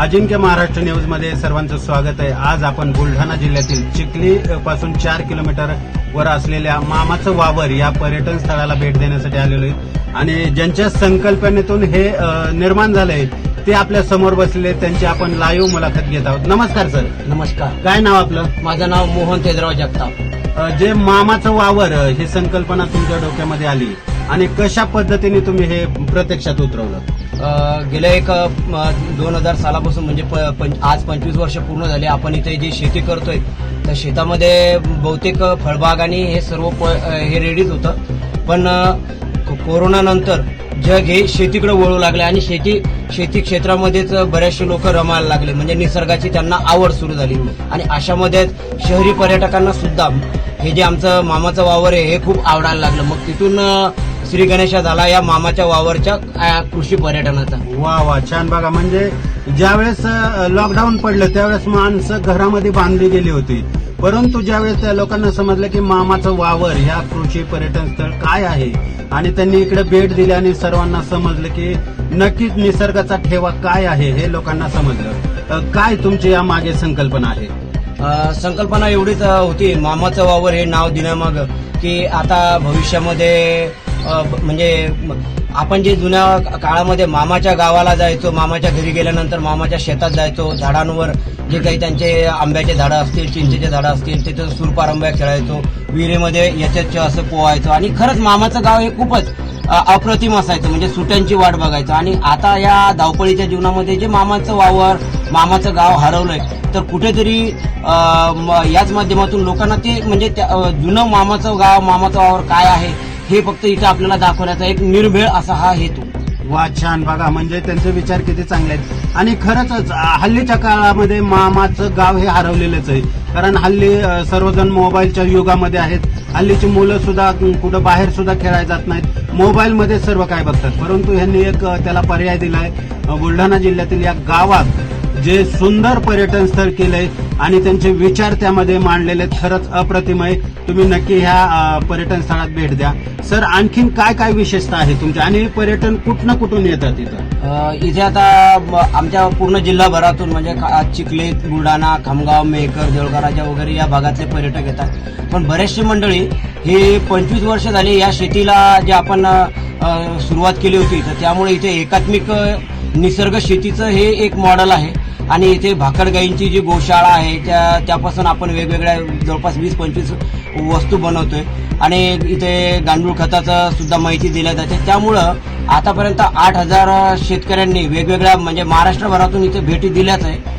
अजिंक्य महाराष्ट्र न्यूजमध्ये सर्वांचं स्वागत आहे. आज आपण बुलढाणा जिल्ह्यातील चिखली पासून चार किलोमीटर वर असलेल्या मामाचं वावर या पर्यटन स्थळाला भेट देण्यासाठी आलेलो आहे. आणि ज्यांच्या संकल्पनेतून हे निर्माण झालंय ते आपल्यासमोर बसलेले त्यांची आपण लाईव्ह मुलाखत घेत आहोत. नमस्कार सर नमस्कार. काय नाव आपलं? माझं नाव मोहन तेजराव जगताप. जे मामाचं वावर ही संकल्पना तुमच्या डोक्यामध्ये आली. आणि कशा पद्धतीने तुम्ही हे प्रत्यक्षात उतरवलं? गेल्या एक दोन हजार सालापासून म्हणजे प- आज पंचवीस वर्ष पूर्ण झाले. आपण इथे जी शेती करतोय त्या शेतामध्ये बहुतेक फळबाग आणि हे सर्व प- हे रेडीच होतं. पण को- कोरोनानंतर जग हे शेतीकडे वळू लागले आणि शेती शेती क्षेत्रामध्येच बरेचसे लोक रमायला लागले. म्हणजे निसर्गाची त्यांना आवड सुरू झाली. आणि अशामध्ये शहरी पर्यटकांना सुद्धा हे जे आमचं मामाचं वावर आहे हे खूप आवडायला लागलं. मग तिथून श्री गणेशा झाला या मामाच्या वावरच्या कृषी पर्यटनाचा. वा वा छान. बघा म्हणजे ज्यावेळेस अ, लॉकडाऊन पडलं त्यावेळेस माणसं घरामध्ये बांधली गेली होती. परंतु ज्यावेळेस त्या लोकांना समजलं की मामाचं वावर ह्या कृषी पर्यटन स्थळ काय आहे आणि त्यांनी इकडे भेट दिली आणि सर्वांना समजलं की नक्कीच निसर्गाचा ठेवा काय आहे हे लोकांना समजलं. अ, काय तुमची या मागे संकल्पना आहे? अ, संकल्पना एवढीच अ, होती. मामाचं वावर हे नाव दिण्यामाग की आता भविष्यामध्ये म्हणजे आपण जे जुन्या काळामध्ये मामाच्या गावाला जायचो मामाच्या घरी गेल्यानंतर मामाच्या शेतात जायचो झाडांवर जे काही त्यांचे आंब्याचे झाडं असतील चिंचेचे झाडं असतील तिथं सुरपारंब्या खेळायचो विहिरीमध्ये याच्यात असं पोहायचो. आणि खरंच मामाचं गाव हे खूपच अप्रतिम असायचं म्हणजे सुट्यांची वाट बघायचं. आणि आता या धावपळीच्या जीवनामध्ये जे मामाचं वावर मामाचं गाव हरवलंय तर कुठेतरी म- याच माध्यमातून लोकांना ते म्हणजे त्या- जुनं मामाचं गाव मामाचं वावर काय आहे हे फक्त इथं आपल्याला दाखवण्याचा एक निर्भेळ असा हा हेतू. वा छान. बघा म्हणजे त्यांचे विचार किती चांगले आहेत. आणि खरंच हल्लीच्या काळामध्ये मामाचं गाव हे हरवलेलंच आहे. कारण हल्ली सर्वजण मोबाईलच्या युगामध्ये आहेत. हल्लीची मुलं सुद्धा कुठं बाहेर सुद्धा खेळायला जात नाहीत. मोबाईलमध्ये सर्व काय बघतात. परंतु ह्यांनी एक त्याला पर्याय दिलाय. बुलढाणा जिल्ह्यातील या गावात जे सुंदर पर्यटन स्थळ केलंय आणि त्यांचे विचार त्यामध्ये मांडलेले आहेत. खरंच अप्रतिम आहे तुम्ही नक्की ह्या पर्यटन स्थळात भेट द्या. सर आणखीन काय काय विशेषता आहे तुमच्या? आणि पर्यटन कुठनं कुठून येतात इथं इथे आता आमच्या पूर्ण जिल्हाभरातून म्हणजे का- बुलढाणा खामगाव मेहकर देवळकराच्या वगैरे या भागातले पर्यटक येतात. पण बरेचसे मंडळी हे पंचवीस वर्ष झाली या शेतीला जे आपण सुरुवात केली होती तर त्यामुळे इथे एकात्मिक निसर्ग शेतीचं हे एक मॉडेल आहे. आणि इथे भाकड गाईंची जी गोशाळा आहे त्या त्यापासून आपण वेगवेगळ्या जवळपास वीस पंचवीस वस्तू बनवतोय. आणि इथे गांडूळ खताचं सुद्धा माहिती दिल्या जाते. त्यामुळं आतापर्यंत आठ हजार शेतकऱ्यांनी वेगवेगळ्या म्हणजे महाराष्ट्रभरातून इथे भेटी दिल्याच आहे.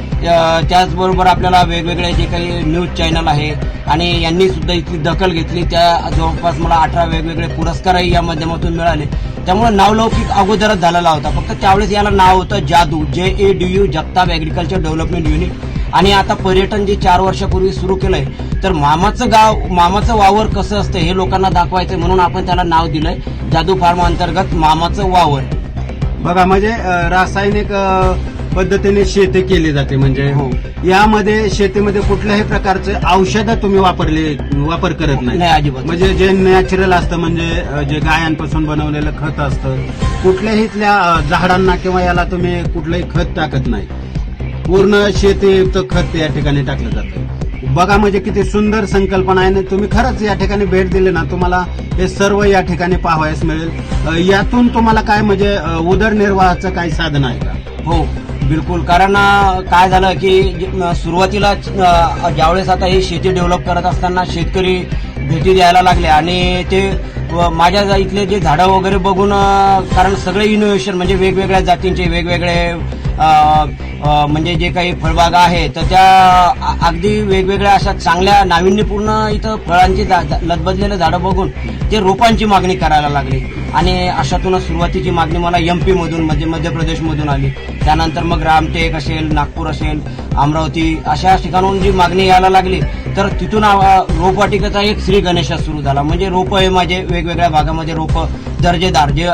त्याचबरोबर आपल्याला वेगवेगळे जे काही न्यूज चॅनल आहे आणि यांनी सुद्धा इथली दखल घेतली. त्या जवळपास मला अठरा वेगवेगळे पुरस्कारही या माध्यमातून मिळाले. त्यामुळे नावलौकिक अगोदरच झालेला होता. फक्त त्यावेळेस याला नाव होतं जादू. J A D U Jagtap agriculture development unit आणि आता पर्यटन जे चार वर्षापूर्वी सुरू केलंय तर मामाचं गाव मामाचं वावर कसं असतं हे लोकांना दाखवायचं म्हणून आपण त्याला नाव दिलंय. जादू फार्म अंतर्गत मामाचं वावर. बघा म्हणजे रासायनिक पद्धतीने शेती केली जाते म्हणजे हो. यामध्ये शेतीमध्ये कुठल्याही प्रकारचे औषधं तुम्ही वापरले वापर करत नाही. नाही अजिबात. म्हणजे जे नॅचरल असतं म्हणजे अ, जे गायांपासून बनवलेलं खत असतं कुठल्याही इथल्या अ, झाडांना किंवा याला तुम्ही कुठलंही खत टाकत नाही. पूर्ण शेतीयुक्त खत या ठिकाणी टाकलं जातं. बघा म्हणजे किती सुंदर संकल्पना आहे. आणि तुम्ही खरंच या ठिकाणी भेट दिली ना तुम्हाला हे सर्व या ठिकाणी पाहावयास मिळेल. अ, यातून तुम्हाला काय म्हणजे अ, उदरनिर्वाहाचं काही साधन आहे का? हो. बिलकुल. कारण काय झालं की जे- सुरुवातीला ज्यावेळेस आता ही शेती डेव्हलप करत असताना शेतकरी भेटी द्यायला लागले आणि ते व माझ्या इथले जे झाडं वगैरे बघून कारण सगळे इनोव्हेशन म्हणजे वेगवेगळ्या जातींचे वेगवेगळे म्हणजे जे काही फळबागा आहे तर त्या अगदी वेगवेगळ्या अशा चांगल्या नाविन्यपूर्ण इथं फळांची जा- झाडं बघून ते रोपांची मागणी करायला लागली. आणि अशातूनच सुरुवातीची मागणी मला एमपी मधून म्हणजे मध्य प्रदेशमधून आली. त्यानंतर मग रामटेक असेल नागपूर असेल अमरावती अशा ठिकाणून जी मागणी यायला लागली तर तिथून रोपवाटिकेचा एक श्री गणेशा सुरू झाला. म्हणजे रोपं हे माझे वेगवेगळ्या भागामध्ये रोपं दर्जेदार जे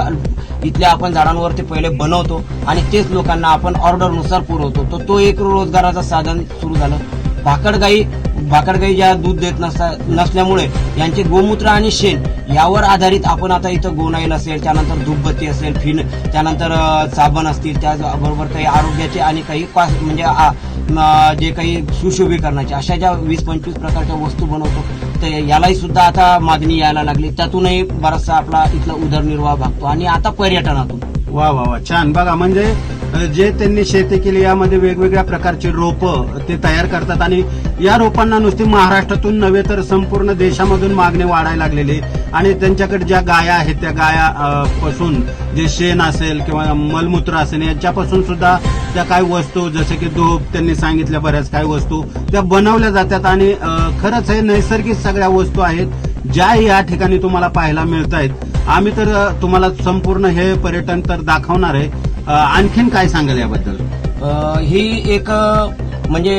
इथल्या आपण झाडांवरती पहिले बनवतो आणि तेच लोकांना आपण ऑर्डरनुसार पुरवतो. तर तो एक रोजगाराचं साधन सुरू झालं. भाकड गाई भाकड गाई ज्या दूध देत नसता नसल्यामुळे यांचे गोमूत्र आणि शेण यावर आधारित आपण आता इथं गोनाईल असेल त्यानंतर धूपबत्ती असेल फिन त्यानंतर साबण असतील त्याचबरोबर काही आरोग्याचे आणि काही म्हणजे जे काही सुशोभीकरणाचे अशा ज्या वीस पंचवीस प्रकारच्या वस्तू बनवतो तर यालाही सुद्धा आता मागणी यायला लागली. त्यातूनही बराचसा आपला इथला उदरनिर्वाह भागतो. आणि आता पर्यटनातून. वा वा वा. छान. बघा म्हणजे जे त्यांनी शेती केली यामध्ये वेगवेगळ्या प्रकारची रोपं ते तयार करतात आणि या रोपांना नुसती महाराष्ट्रातून नव्हे तर संपूर्ण देशामधून मागणी वाढायला लागलेली आणि त्यांच्याकडे ज्या गाया आहेत त्या गाया पासून जे शेण असेल किंवा मलमूत्र असेल याच्यापासून सुद्धा त्या काही वस्तू जसे की धूप त्यांनी सांगितल्या बऱ्याच काही वस्तू त्या बनवल्या जातात. आणि खरंच हे नैसर्गिक सगळ्या वस्तू आहेत ज्या या ठिकाणी तुम्हाला पाहायला मिळत आहेत आम्ही तर तुम्हाला संपूर्ण हे पर्यटन तर दाखवणार आहे आणखीन काय सांगाल याबद्दल? ही एक म्हणजे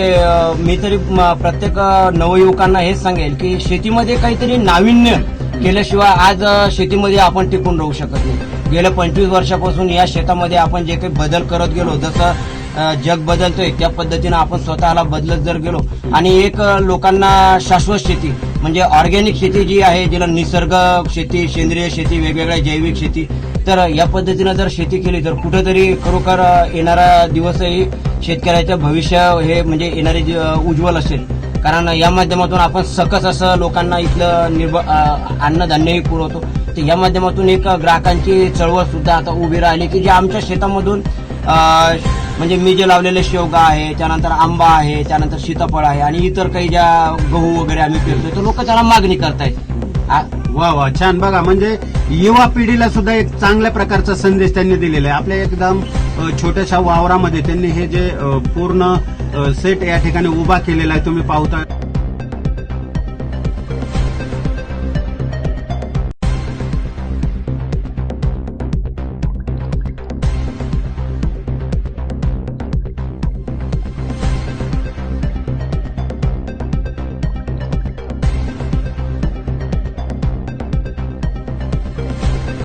मी तरी प्रत्येक नवयुवकांना हेच सांगेल की शेतीमध्ये काहीतरी नाविन्य केल्याशिवाय आज शेतीमध्ये आपण टिकून राहू शकत नाही. गेल्या पंचवीस वर्षापासून या शेतामध्ये आपण जे काही बदल करत गेलो जसं जग बदलतोय त्या पद्धतीनं आपण स्वतःला बदलत जर गेलो आणि एक लोकांना शाश्वत शेती म्हणजे ऑर्गॅनिक शेती जी आहे जिला निसर्ग शेती सेंद्रिय शेती वेगवेगळ्या जैविक शेती तर या पद्धतीनं जर शेती केली तर कुठेतरी खरोखर येणारा दिवसही शेतकऱ्याचं भविष्य हे म्हणजे येणारे उज्ज्वल असेल. कारण या माध्यमातून आपण सकस असं लोकांना इथलं निर्भ अन्नधान्यही पुरवतो. तर या माध्यमातून एक ग्राहकांची चळवळ सुद्धा आता उभी राहिली की जे आमच्या शेतामधून म्हणजे मी जे लावलेले शेवगा आहे त्यानंतर आंबा आहे त्यानंतर सीताफळ आहे आणि इतर काही ज्या गहू वगैरे आम्ही पेरतोय तर लोक त्याला मागणी करतायत. आ- वा वा छान. बघा म्हणजे युवा पिढीला सुद्धा एक चांगल्या प्रकारचा संदेश त्यांनी दिलेला आहे. आपल्या एकदम छोट्याशा वावरामध्ये त्यांनी हे जे पूर्ण सेट या ठिकाणी उभा केलेला आहे तुम्ही पाहता